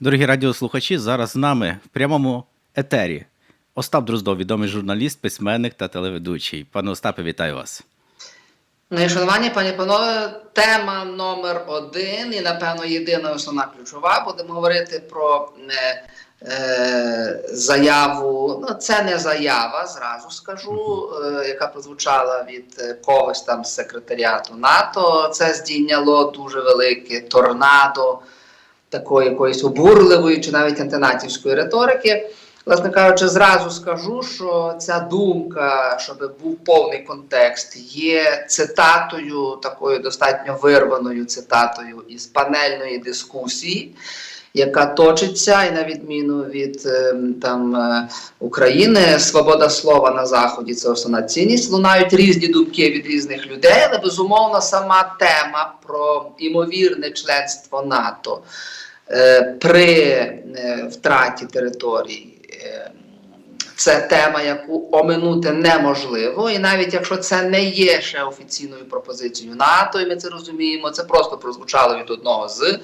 Дорогі радіослухачі, зараз з нами в прямому етері Остап Дроздов, відомий журналіст, письменник та телеведучий. Пане Остапе, вітаю вас. Ну і шанування, пані панове, тема номер один, і напевно єдина основна ключова. Будемо говорити про е, е, заяву. Ну, це не заява, зразу скажу, е, яка прозвучала від е, когось там з секретаріату НАТО. Це здійняло дуже велике торнадо такої якоїсь обурливої чи навіть антинатівської риторики. Власне кажучи, зразу скажу, що ця думка, щоб був повний контекст, є цитатою, такою достатньо вирваною цитатою із панельної дискусії, яка точиться, і на відміну від е, там е, України, свобода слова на заході це основна цінність. Лунають різні думки від різних людей, але безумовно сама тема про імовірне членство НАТО. Е, При е, втраті території е, це тема, яку оминути неможливо, і навіть якщо це не є ще офіційною пропозицією НАТО, і ми це розуміємо, це просто прозвучало від одного з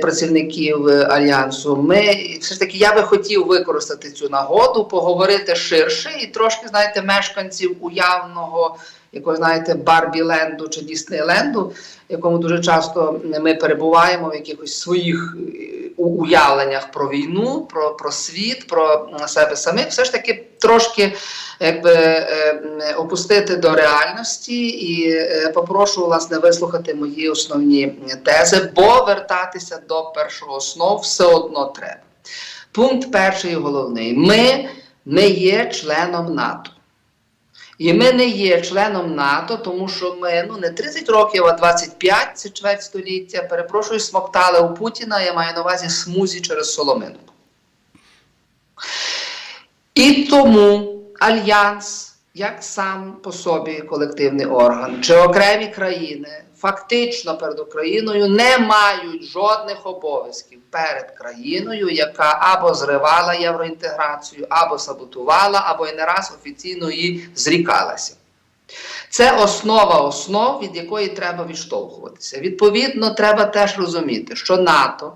працівників альянсу. Ми все ж таки я би хотів використати цю нагоду, поговорити ширше і трошки, знаєте, мешканців уявного. Якого знаєте, Барбіленду чи Діснейленду, якому дуже часто ми перебуваємо в якихось своїх е, уявленнях про війну, про, про світ, про себе самих, все ж таки трошки якби, е, опустити до реальності і е, попрошу власне вислухати мої основні тези, бо вертатися до першого основ все одно треба. Пункт перший і головний: ми не є членом НАТО. І ми не є членом НАТО, тому що ми ну не 30 років, а 25, це чверть століття. Перепрошую, смоктали у Путіна. Я маю на увазі смузі через Соломинку. І тому альянс, як сам по собі колективний орган, чи окремі країни, фактично перед Україною не мають жодних обов'язків перед країною, яка або зривала євроінтеграцію, або саботувала, або і не раз офіційно її зрікалася. Це основа основ, від якої треба відштовхуватися. Відповідно, треба теж розуміти, що НАТО,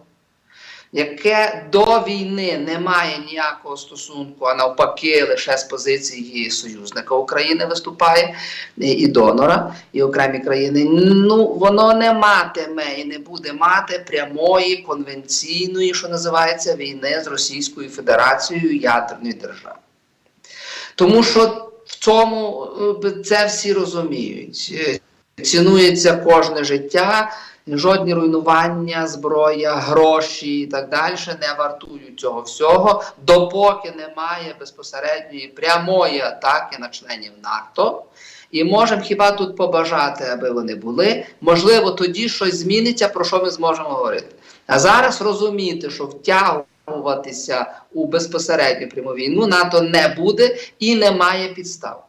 яке до війни не має ніякого стосунку, а навпаки, лише з позиції союзника України виступає і- і донора, і окремі країни. Ну воно не матиме і не буде мати прямої конвенційної, що називається, війни з Російською Федерацією ядерної держави. Тому що в цьому е, це всі розуміють. Е, Цінується кожне життя, жодні руйнування, зброя, гроші і так далі не вартують цього всього, допоки немає безпосередньої прямої атаки на членів НАТО. І можемо хіба тут побажати, аби вони були. Можливо, тоді щось зміниться, про що ми зможемо говорити. А зараз розуміти, що втягуватися у безпосередню пряму війну НАТО не буде і немає підстав.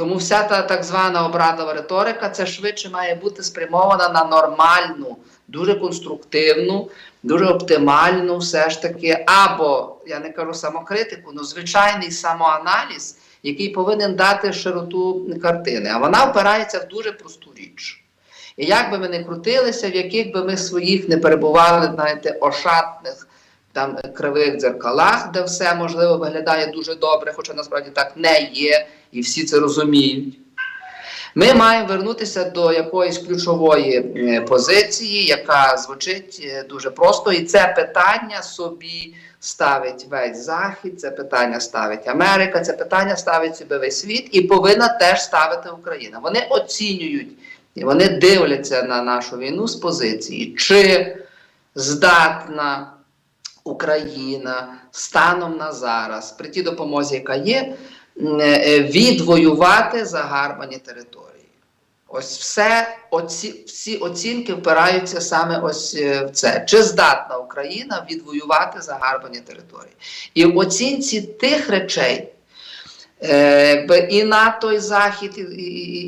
Тому вся та так звана обрадова риторика це швидше має бути спрямована на нормальну, дуже конструктивну, дуже оптимальну, все ж таки, або я не кажу самокритику, ну звичайний самоаналіз, який повинен дати широту картини. А вона впирається в дуже просту річ. І як би ми не крутилися, в яких би ми своїх не перебували, знаєте, ошатних там кривих дзеркалах, де все можливо виглядає дуже добре, хоча насправді так не є, і всі це розуміють. Ми маємо вернутися до якоїсь ключової е, позиції, яка звучить е, дуже просто, і це питання собі ставить весь Захід, це питання ставить Америка, це питання ставить собі весь світ і повинна теж ставити Україна. Вони оцінюють і вони дивляться на нашу війну з позиції, чи здатна Україна станом на зараз, при тій допомозі, яка є, відвоювати загарбані території. Ось все, оці, всі оцінки впираються саме ось е, в це. Чи здатна Україна відвоювати загарбані території? І в оцінці тих речей, е, і НАТО, і Захід, і, і,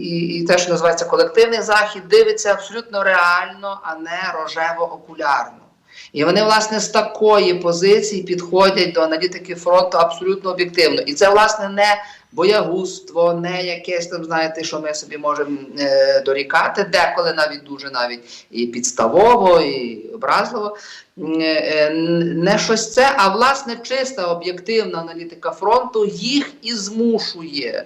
і, і те, що називається колективний Захід, дивиться абсолютно реально, а не рожево-окулярно. І вони, власне, з такої позиції підходять до аналітики фронту абсолютно об'єктивно. І це, власне, не боягузтво, не якесь там, знаєте, що ми собі можемо е, дорікати, деколи навіть дуже навіть і підставово, і образливо. М, е, Не щось це, а власне чиста об'єктивна аналітика фронту їх і змушує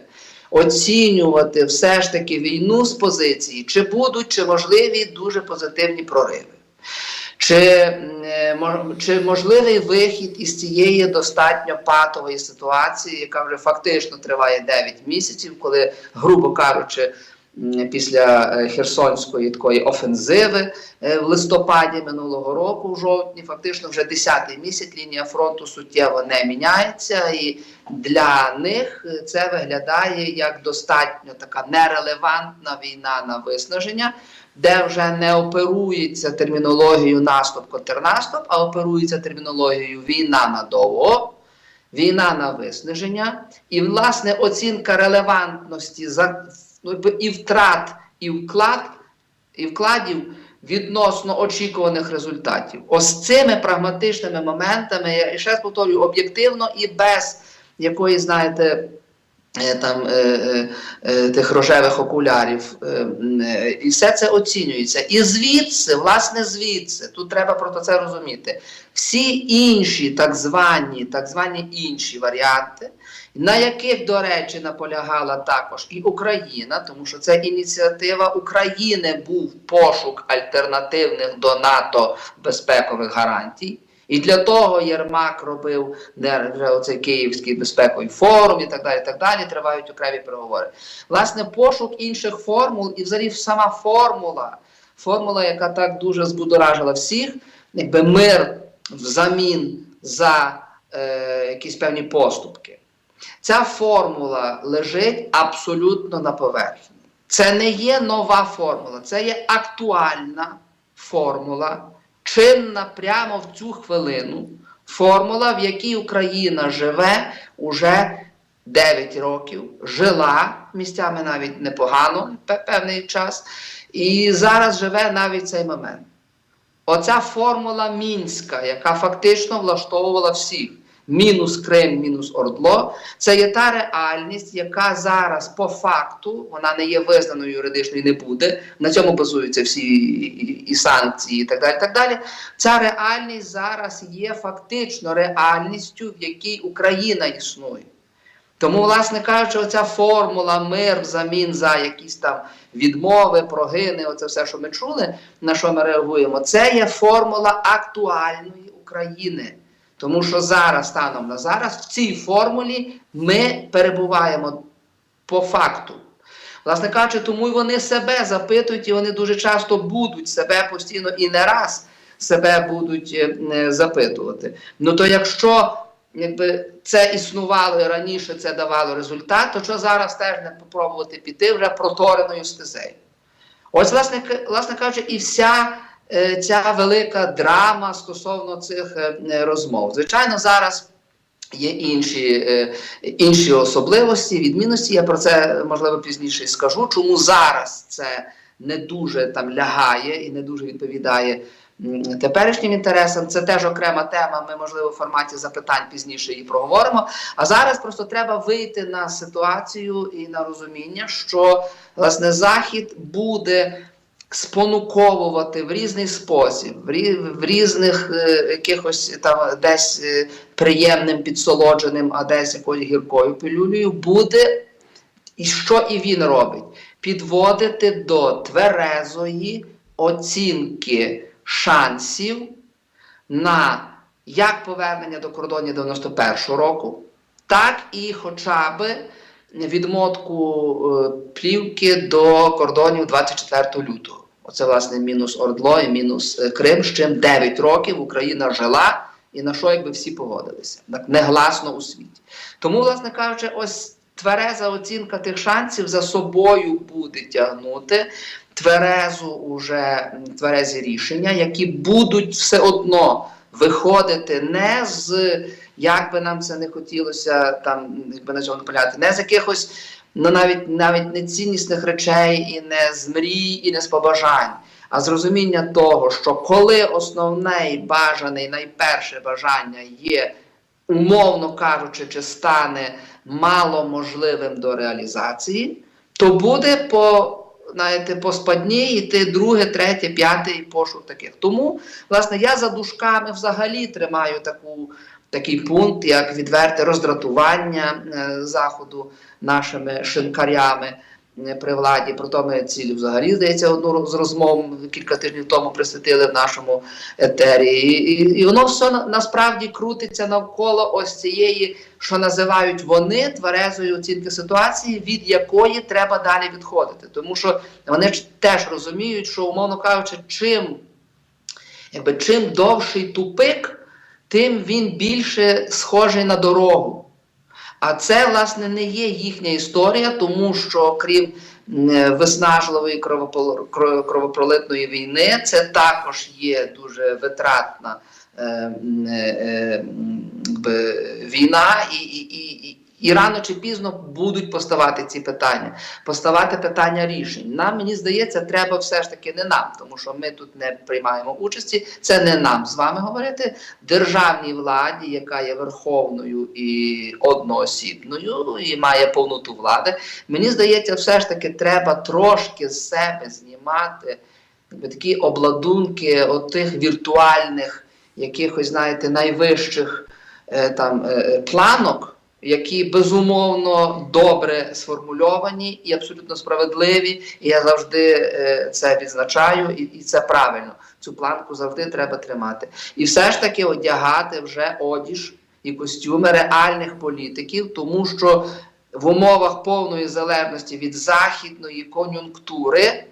оцінювати все ж таки війну з позиції, чи будуть, чи можливі дуже позитивні прориви. Чи, е, чи можливий вихід із цієї достатньо патової ситуації, яка вже фактично триває 9 місяців, коли, грубо кажучи, після е, Херсонської такої офензиви е, в листопаді минулого року, в жовтні, фактично вже 10-й місяць лінія фронту суттєво не міняється, і для них е, це виглядає як достатньо така нерелевантна війна на виснаження де вже не оперується термінологією наступ контрнаступ, а оперується термінологією війна надовго, війна на виснаження, і власне оцінка релевантності за ну, і втрат, і вклад, і вкладів відносно очікуваних результатів. Ось цими прагматичними моментами, я ще раз повторюю, об'єктивно і без якоїсь, знаєте, е, там е, е, е, тих рожевих окулярів, е, е, і все це оцінюється. І звідси, власне, звідси, тут треба про це розуміти. Всі інші так звані, так звані інші варіанти, на яких, до речі, наполягала також і Україна, тому що це ініціатива України був пошук альтернативних до НАТО безпекових гарантій. І для того Єрмак робив де Київський безпековий форум і так далі. так далі. Тривають окремі переговори. Власне, пошук інших формул і взагалі сама формула, формула, яка так дуже збудоражила всіх, якби мир взамін за е, якісь певні поступки. Ця формула лежить абсолютно на поверхні. Це не є нова формула, це є актуальна формула, чинна прямо в цю хвилину. Формула, в якій Україна живе уже 9 років, жила місцями навіть непогано певний час, і зараз живе навіть цей момент. Оця формула мінська, яка фактично влаштовувала всіх. Мінус Крим, мінус Ордло, це є та реальність, яка зараз по факту вона не є визнаною юридично і не буде. На цьому базуються всі і, санкції, і так далі. Так далі. Ця реальність зараз є фактично реальністю, в якій Україна існує. Тому, власне кажучи, оця формула мир взамін за якісь там відмови, прогини, оце все, що ми чули, на що ми реагуємо, це є формула актуальної України. Тому що зараз, станом на зараз, в цій формулі ми перебуваємо по факту. Власне кажучи, тому й вони себе запитують, і вони дуже часто будуть себе постійно і не раз себе будуть е, е, запитувати. Ну то якщо якби це існувало і раніше це давало результат, то що зараз теж не попробувати піти вже протореною стезею? Ось, власне, власне кажучи, і вся ця велика драма стосовно цих е, е, розмов. Звичайно, зараз є інші, е, інші особливості, відмінності. Я про це можливо пізніше скажу. Чому зараз це не дуже там лягає і не дуже відповідає теперішнім інтересам. Це теж окрема тема. Ми, можливо, в форматі запитань пізніше її проговоримо. А зараз просто треба вийти на ситуацію і на розуміння, що власне захід буде спонуковувати в різний спосіб, в, різних е, якихось там десь е, приємним підсолодженим, а десь якоюсь гіркою пилюлею, буде, і що і він робить, підводити до тверезої оцінки шансів на як повернення до кордонів 91-го року, так і хоча б відмотку е, плівки до кордонів 24 лютого. Оце, власне, мінус Ордло і мінус е, Крим, з чим 9 років Україна жила і на що якби всі погодилися, так негласно у світі. Тому, власне кажучи, ось твереза оцінка тих шансів за собою буде тягнути тверезу уже тверезі рішення, які будуть все одно виходити не з як би нам це не хотілося там, якби на цьому наполягати, не з якихось ну навіть навіть не ціннісних речей, і не з мрій, і не з побажань, а з розуміння того, що коли основне і бажане, і найперше бажання є умовно кажучи, чи стане маломожливим до реалізації, то буде по, знаєте, по спадні йти друге, третє, п'ятий пошук таких. Тому, власне, я за дужками взагалі тримаю таку, такий пункт, як відверте роздратування е, заходу нашими шинкарями е, при владі. Про то ми цілю взагалі, здається, одну з розмов кілька тижнів тому присвятили в нашому етері. І, і, і воно все насправді крутиться навколо ось цієї, що називають вони тверезої оцінки ситуації, від якої треба далі відходити. Тому що вони ж теж розуміють, що, умовно кажучи, чим, якби, чим довший тупик, тим він більше схожий на дорогу. А це, власне, не є їхня історія, тому що крім виснажливої кровопролитної війни, це також є дуже витратна е, е, е, війна, і, і, і, і, рано чи пізно будуть поставати ці питання, поставати питання рішень. Нам мені здається, треба все ж таки не нам, тому що ми тут не приймаємо участі. Це не нам з вами говорити. Державній владі, яка є верховною і одноосібною, і має повноту влади. Мені здається, все ж таки треба трошки з себе знімати такі обладунки отих віртуальних, якихось, знаєте, найвищих е, там е, е, планок. Які безумовно добре сформульовані і абсолютно справедливі, і я завжди е, це відзначаю, і, це правильно. Цю планку завжди треба тримати. І все ж таки одягати вже одіж і костюми реальних політиків, тому що в умовах повної залежності від західної кон'юнктури,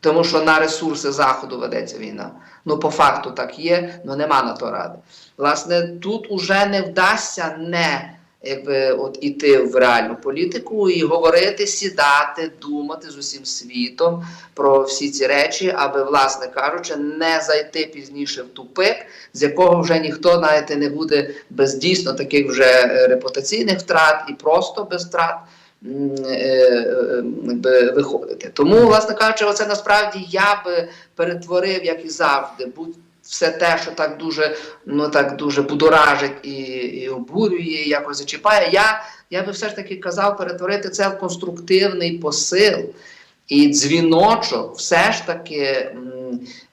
тому що на ресурси Заходу ведеться війна. Ну, по факту так є, але нема на то ради. Власне, тут уже не вдасться не якби, от, іти в реальну політику і говорити, сідати, думати з усім світом про всі ці речі, аби, власне кажучи, не зайти пізніше в тупик, з якого вже ніхто знаєте, не буде без дійсно таких вже е, репутаційних втрат і просто без втрат. е, е, якби, виходити. Тому, власне кажучи, оце насправді я би перетворив, як і завжди, будь все те, що так дуже, ну так дуже будоражить і, і обурює, і якось зачіпає. Я, я би все ж таки казав перетворити це в конструктивний посил. І дзвіночок все ж таки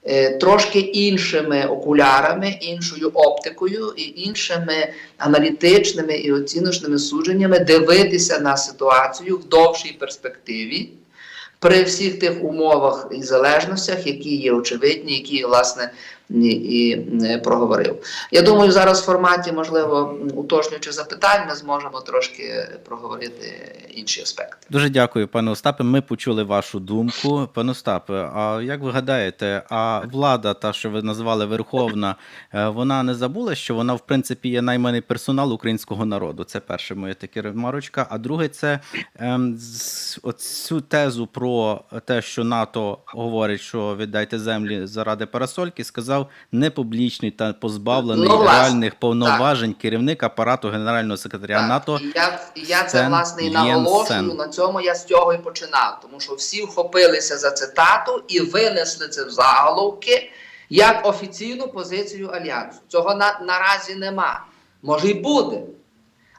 е, трошки іншими окулярами, іншою оптикою і іншими аналітичними і оціночними судженнями дивитися на ситуацію в довшій перспективі при всіх тих умовах і залежностях, які є очевидні, які власне і, і е, проговорив. Я думаю, зараз в форматі, можливо, уточнюючих запитань, ми зможемо трошки проговорити інші аспекти. Дуже дякую, пане Остапе. Ми почули вашу думку. Пане Остапе, а як ви гадаєте, а влада, та що ви назвали Верховна, е, вона не забула, що вона, в принципі, є найманий персонал українського народу? Це перше моє таке ремарочка. А друге, це ем, оцю тезу про те, що НАТО говорить, що віддайте землі заради парасольки, сказав непублічний та позбавлений Ну, реальних повноважень керівник апарату генерального секретаря Так, НАТО. І я, і я це власне і наголошую на цьому. Я з цього і починав, тому що всі вхопилися за цитату і винесли це в заголовки як офіційну позицію альянсу. Цього на, наразі нема. Може й буде.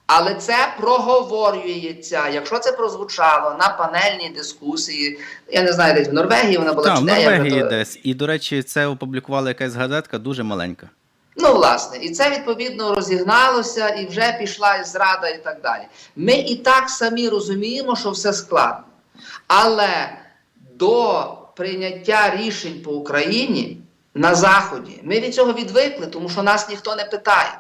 Але це проговорюється. Якщо це прозвучало на панельній дискусії, я не знаю, десь в Норвегії вона була Так, в чи де, я Норвегії то- десь. І, до речі, це опублікувала якась газетка дуже маленька. Ну, власне, і це відповідно розігналося, і вже пішла і зрада, і так далі. Ми і так самі розуміємо, що все складно. Але до прийняття рішень по Україні на Заході ми від цього відвикли, тому що нас ніхто не питає.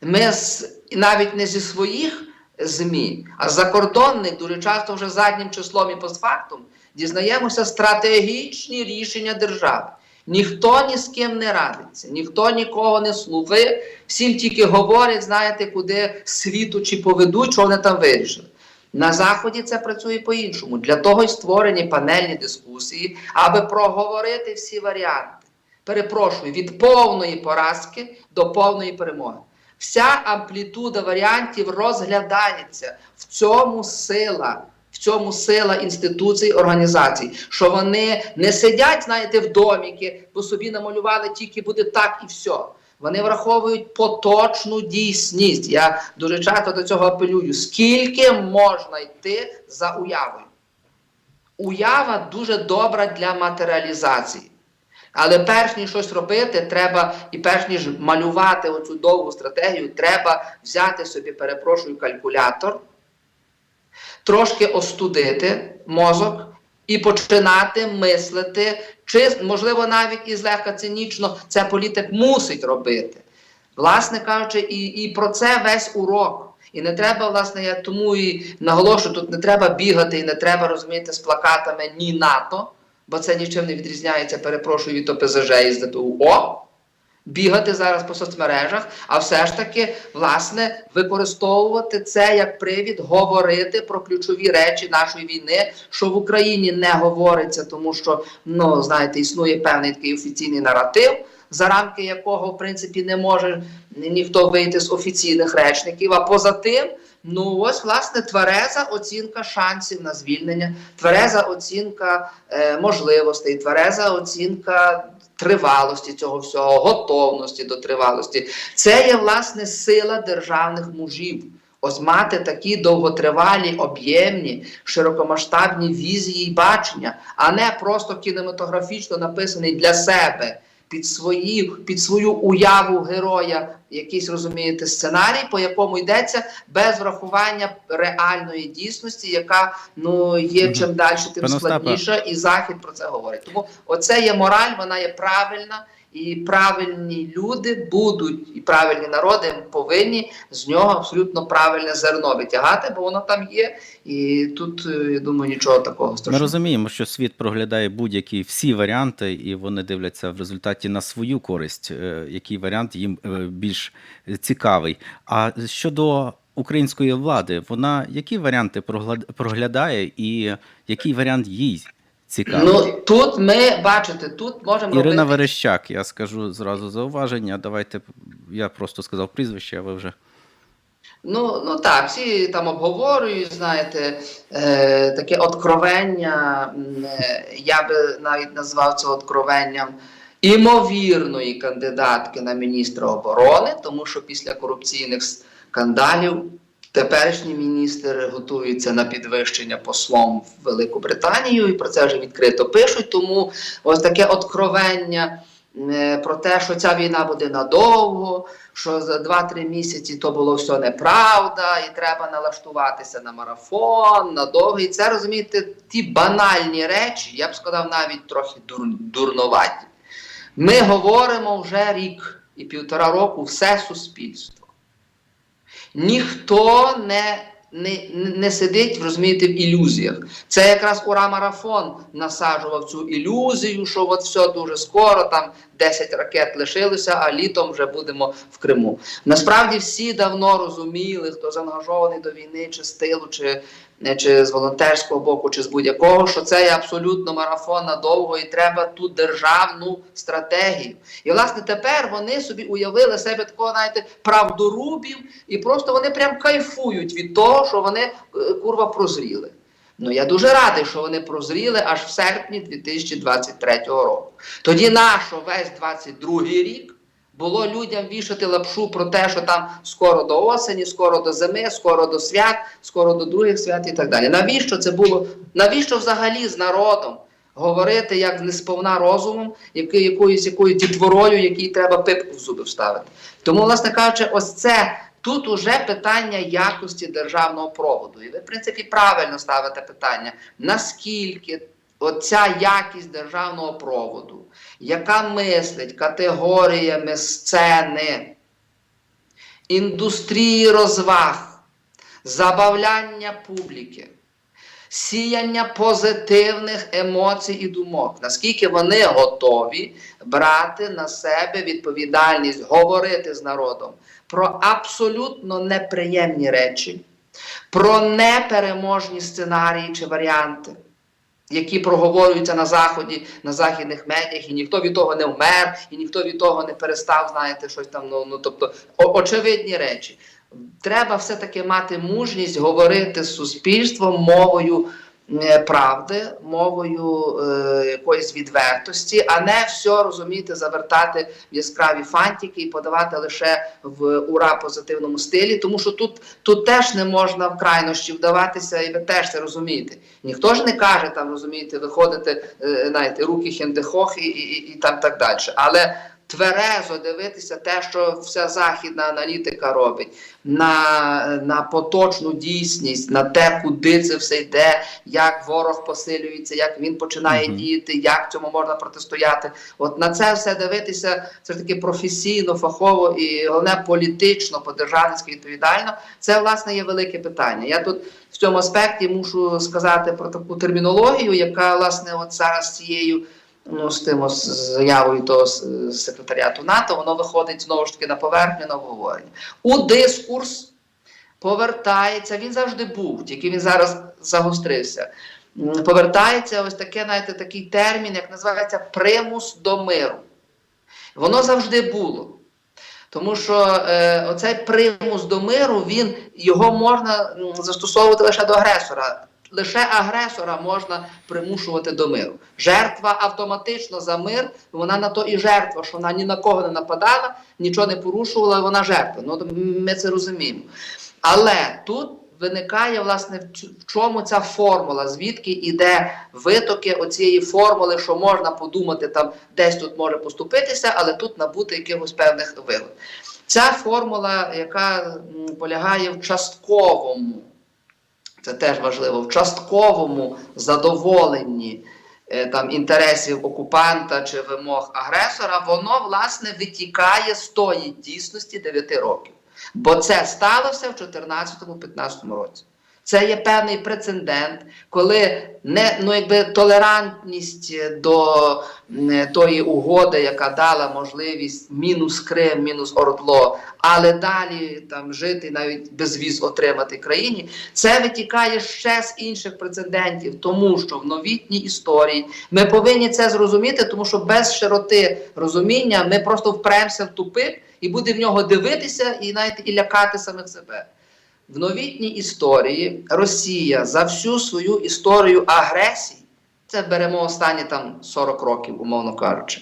Ми з, навіть не зі своїх ЗМІ, а закордонних, дуже часто вже заднім числом і постфактум, дізнаємося стратегічні рішення держави. Ніхто ні з ким не радиться, ніхто нікого не слухає, всім тільки говорять, знаєте, куди світу чи поведуть, що вони там вирішили. На Заході це працює по-іншому. Для того й створені панельні дискусії, аби проговорити всі варіанти. Перепрошую, від повної поразки до повної перемоги. Вся амплітуда варіантів розглядається. В цьому сила, в цьому сила інституцій, організацій, що вони не сидять, знаєте, в доміки, бо собі намалювали тільки буде так і все. Вони враховують поточну дійсність. Я дуже часто до цього апелюю. Скільки можна йти за уявою? Уява дуже добра для матеріалізації. Але перш ніж щось робити, треба, і перш ніж малювати оцю довгу стратегію, треба взяти собі, перепрошую, калькулятор, трошки остудити мозок і починати мислити, чи, можливо, навіть і злегка цинічно це політик мусить робити. Власне кажучи, і, і про це весь урок. І не треба, власне, я тому і наголошую, тут не треба бігати і не треба розуміти з плакатами ні НАТО, бо це нічим не відрізняється, перепрошую від ОПЗЖ і. О! Бігати зараз по соцмережах, а все ж таки, власне, використовувати це як привід говорити про ключові речі нашої війни, що в Україні не говориться, тому що, ну, знаєте, існує певний такий офіційний наратив, за рамки якого, в принципі, не може ніхто вийти з офіційних речників. А поза тим, ну ось власне твереза оцінка шансів на звільнення, твереза оцінка е, можливостей, твереза оцінка тривалості цього всього, готовності до тривалості. Це є власне сила державних мужів. Ось мати такі довготривалі, об'ємні, широкомасштабні візії і бачення, а не просто кінематографічно написаний для себе під свої, під свою уяву героя, якийсь розумієте сценарій, по якому йдеться без врахування реальної дійсності, яка ну є чим далі, тим складніша, і захід про це говорить. Тому оце є мораль, вона є правильна. І правильні люди будуть, і правильні народи повинні з нього абсолютно правильне зерно витягати, бо воно там є. І тут е, я думаю, нічого такого Ми розуміємо, що світ проглядає будь-які всі варіанти, і вони дивляться в результаті на свою користь, е, який варіант їм е, більш цікавий. А щодо української влади, вона які варіанти проглядає, і який варіант їй цікавий? Ну тут ми бачите, тут можемо Ірина робити Верещак, я скажу зразу зауваження. Давайте я просто сказав прізвище, а ви вже. Ну, ну так, всі там обговорюють, знаєте, е, таке откровення, е, я би навіть назвав це откровенням імовірної кандидатки на міністра оборони, тому що після корупційних скандалів теперішній міністр готується на підвищення послом в Велику Британію, і про це вже відкрито пишуть. Тому ось таке откровення е, про те, що ця війна буде надовго, що за 2-3 місяці то було все неправда, і треба налаштуватися на марафон, на довгий. Це розумієте, ті банальні речі, я б сказав, навіть трохи дур, дурноваті. Ми говоримо вже рік і півтора року все суспільство. Ніхто не, не, не сидить, розумієте, в ілюзіях. Це якраз ура марафон насаджував цю ілюзію, що от все дуже скоро, там 10 ракет лишилося, а літом вже будемо в Криму. Насправді всі давно розуміли, хто заангажований до війни, чи з тилу, чи, чи з волонтерського боку, чи з будь-якого, що це є абсолютно марафон надовго, і треба ту державну стратегію. І власне тепер вони собі уявили себе такого, знаєте, правдорубів, і просто вони прям кайфують від того, що вони е, курва прозріли. Ну я дуже радий, що вони прозріли аж в серпні 2023 року. Тоді нащо весь 22 рік було людям вішати лапшу про те, що там скоро до осені, скоро до зими, скоро до свят, скоро до других свят і так далі. Навіщо це було? Навіщо взагалі з народом говорити як не сповна розумом, який, якоюсь якою дітворою, якій треба пипку в зуби вставити? Тому, власне кажучи, ось це. Тут уже питання якості державного проводу. І ви, в принципі, правильно ставите питання, наскільки оця якість державного проводу, яка мислить категоріями сцени, індустрії розваг, забавляння публіки, сіяння позитивних емоцій і думок, наскільки вони готові брати на себе відповідальність, говорити з народом про абсолютно неприємні речі, про непереможні сценарії чи варіанти, які проговорюються на заході, на західних медіях, і ніхто від того не вмер, і ніхто від того не перестав, знаєте, щось там. Ну, ну тобто, очевидні речі. Треба все-таки мати мужність говорити з суспільством мовою правди, мовою е, якоїсь відвертості, а не все розуміти, завертати в яскраві фантики і подавати лише в ура позитивному стилі, тому що тут, тут теж не можна в крайнощі вдаватися, і ви теж це розумієте. Ніхто ж не каже там, розумієте, виходити, е, знаєте, руки хендехох і, і, і, і там так далі. Але тверезо дивитися те, що вся західна аналітика робить, на, на поточну дійсність, на те, куди це все йде, як ворог посилюється, як він починає Мгм. діяти, як цьому можна протистояти. От на це все дивитися все ж таки професійно, фахово і головне політично, по-державницьки відповідально. Це власне є велике питання. Я тут в цьому аспекті мушу сказати про таку термінологію, яка власне от зараз цією. Ну, з тим з заявою того секретаріату НАТО, воно виходить знову ж таки на поверхню на обговорення. У дискурс повертається, він завжди був, тільки він зараз загострився. Повертається ось таке, знаєте, такий термін, як називається примус до миру. Воно завжди було. Тому що е, оцей примус до миру, він його можна застосовувати лише до агресора. Лише агресора можна примушувати до миру. Жертва автоматично за мир, вона на то і жертва, що вона ні на кого не нападала, нічого не порушувала, вона жертва. Ну, ми це розуміємо. Але тут виникає, власне, в чому ця формула, звідки йде витоки оцієї формули, що можна подумати, там десь тут може поступитися, але тут набути якихось певних вигод. Ця формула, яка полягає в частковому, це теж важливо, в частковому задоволенні е, там, інтересів окупанта чи вимог агресора, воно власне витікає з тої дійсності 9 років. Бо це сталося в 2014-2015 році. Це є певний прецедент, коли не ну якби толерантність до тої угоди, яка дала можливість мінус Крим, мінус Ордло, але далі там жити навіть без віз отримати країні, це витікає ще з інших прецедентів, тому що в новітній історії ми повинні це зрозуміти, тому що без широти розуміння ми просто впремося в тупик і будемо в нього дивитися і навіть і лякати самих себе. В новітній історії Росія за всю свою історію агресії, це беремо останні там 40 років, умовно кажучи,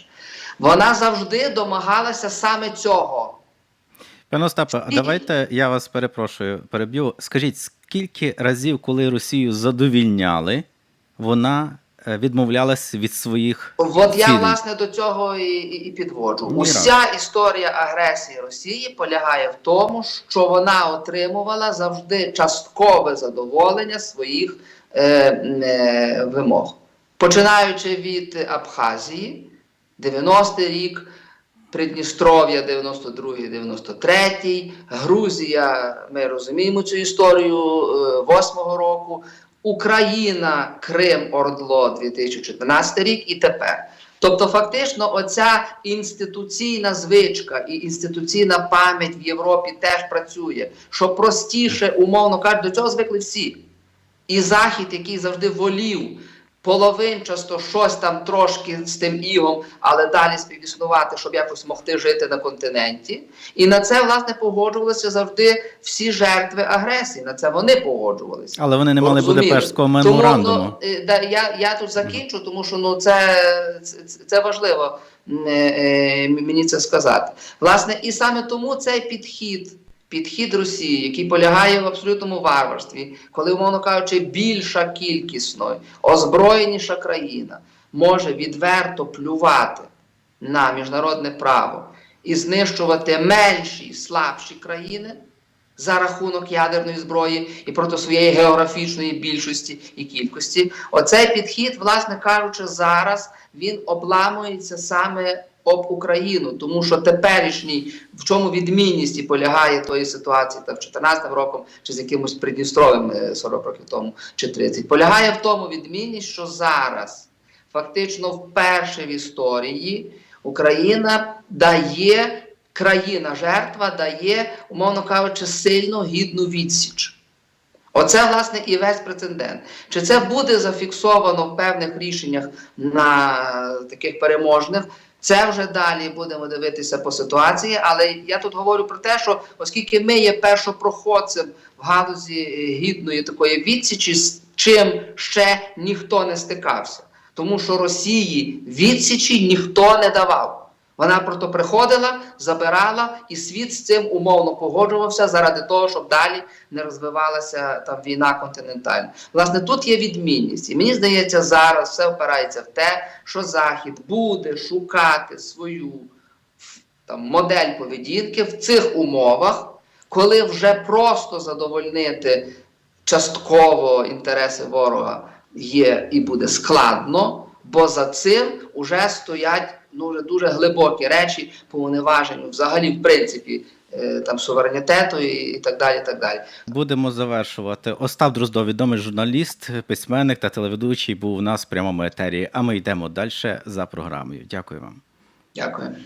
вона завжди домагалася саме цього. Пане Остапе, а давайте я вас перепрошую, переб'ю. Скажіть, скільки разів, коли Росію задовільняли, вона відмовлялась від своїх От я власне до цього і, і, і підводжу. Ні Уся історія агресії Росії полягає в тому, що вона отримувала завжди часткове задоволення своїх е, е, вимог. Починаючи від Абхазії, 90-й рік, Придністров'я 92-й, 93-й, Грузія, ми розуміємо цю історію е, 8-го року, Україна, Крим, Ордло 2014 рік і тепер. Тобто, фактично, оця інституційна звичка і інституційна пам'ять в Європі теж працює, що простіше, умовно кажуть, до цього звикли всі. І Захід, який завжди волів половинчасто щось там трошки з тим ігом, але далі співіснувати, щоб якось могти жити на континенті. І на це, власне, погоджувалися завжди всі жертви агресії. На це вони погоджувалися. Але вони не мали. Будапештського Тому, меморандуму. ну, е, да, я, я тут закінчу, тому що ну, це, це, це важливо е, е, мені це сказати. Власне, і саме тому цей підхід. Підхід Росії, який полягає в абсолютному варварстві, коли, умовно кажучи, більша кількісно озброєніша країна може відверто плювати на міжнародне право і знищувати менші, слабші країни за рахунок ядерної зброї і проти своєї географічної більшості і кількості. Оцей підхід, власне кажучи, зараз він обламується саме об Україну, тому що теперішній, в чому відмінність і полягає тої ситуації та в 14 роком, чи з якимось Придністров'ям е, 40 років тому, чи 30, полягає в тому відмінність, що зараз фактично вперше в історії Україна дає країна-жертва дає, умовно кажучи, сильно гідну відсіч. Оце, власне, і весь прецедент. Чи це буде зафіксовано в певних рішеннях на таких переможних? Це вже далі будемо дивитися по ситуації, але я тут говорю про те, що оскільки ми є першопроходцем в галузі е, гідної такої відсічі з чим ще ніхто не стикався. Тому що Росії відсічі ніхто не давав. Вона просто приходила, забирала, і світ з цим умовно погоджувався заради того, щоб далі не розвивалася там війна континентальна. Власне, тут є відмінність. І мені здається, зараз все впирається в те, що Захід буде шукати свою там, модель поведінки в цих умовах, коли вже просто задовольнити частково інтереси ворога є і буде складно, бо за цим уже стоять ну, вже дуже глибокі речі по уневаженню, взагалі, в принципі, е, там суверенітету і, і так далі. Так далі. Будемо завершувати. Остап Дроздов, відомий журналіст, письменник та телеведучий, був у нас в прямому етері. А ми йдемо далі за програмою. Дякую вам. Дякую.